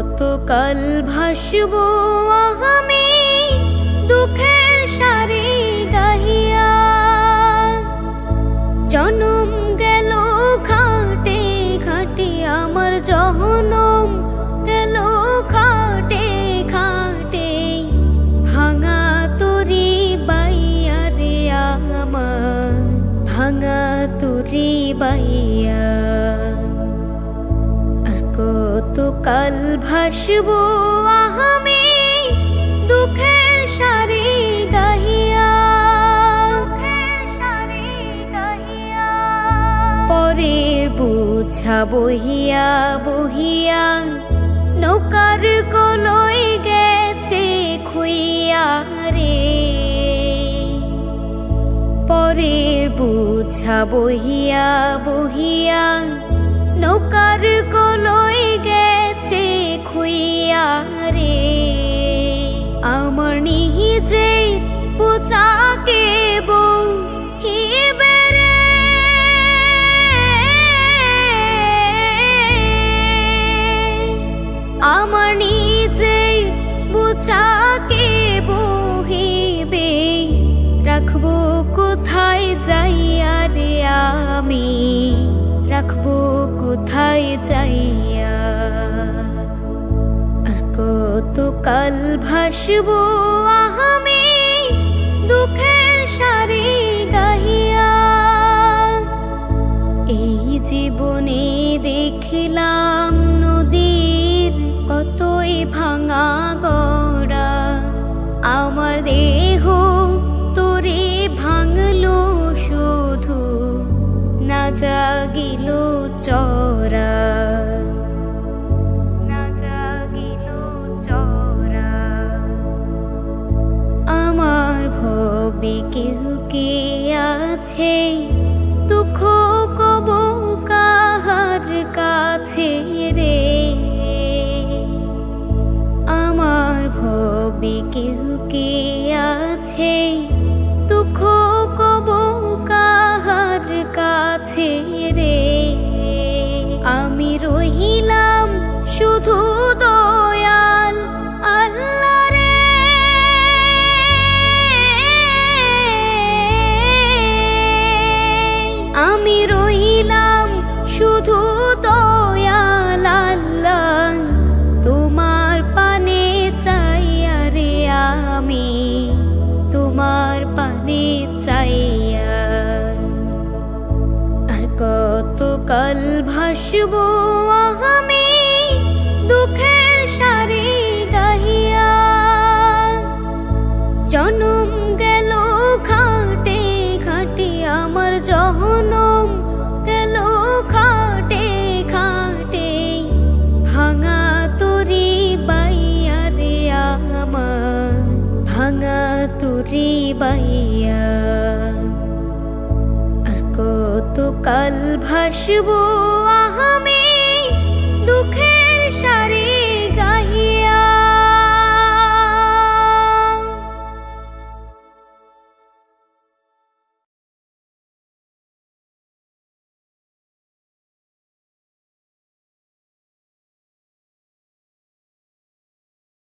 কতকাল ভাসব আমি দুঃখের সারি গাহিয়া। জনম গেল খাটে খাটে আমার জহনম গেল খাটে খাটে ভাঙা তরি বাইয়া রে আমার, ভাঙা তরি বাইয়া। কাল ভাসব আমি দুঃখের সারি গাহিয়া। পরের বুঝা বহিয়া বহিয়া নৌকার কলই গেছে খুইয়া রে। পরের বুঝা বহিয়া বহিয়া নৌকার কলই গেছে খুইয়া রে আমার আমার নিজের বুচাকে রাখব কোথায় যাইয়া রে আমি? রাখব কোথায় কাল ভাসবো আমি দুঃখের সারি গাহিয়া এই জীবনে দেখলাম নদীর কতই ভাঙা গড়া। আমার দেহ তোরে ভাঙলো শুধু না জাগিল ভবে কেহ কে আছে দুঃখ কব কাহার কাছে রে? আমার ভবে কেহ কে আছে দুঃখ কব কাহার কাছে কাল ভাসব আমি দুঃখের সারি গাহিয়া। জনম গেল খাটে খাটে আমার জহনম গেল খাটে খাটে ভাঙা তরি বাইয়া রে আমার, ভাঙা তরি বাইয়া। কত কাল ভাসব আহামে দুঃখে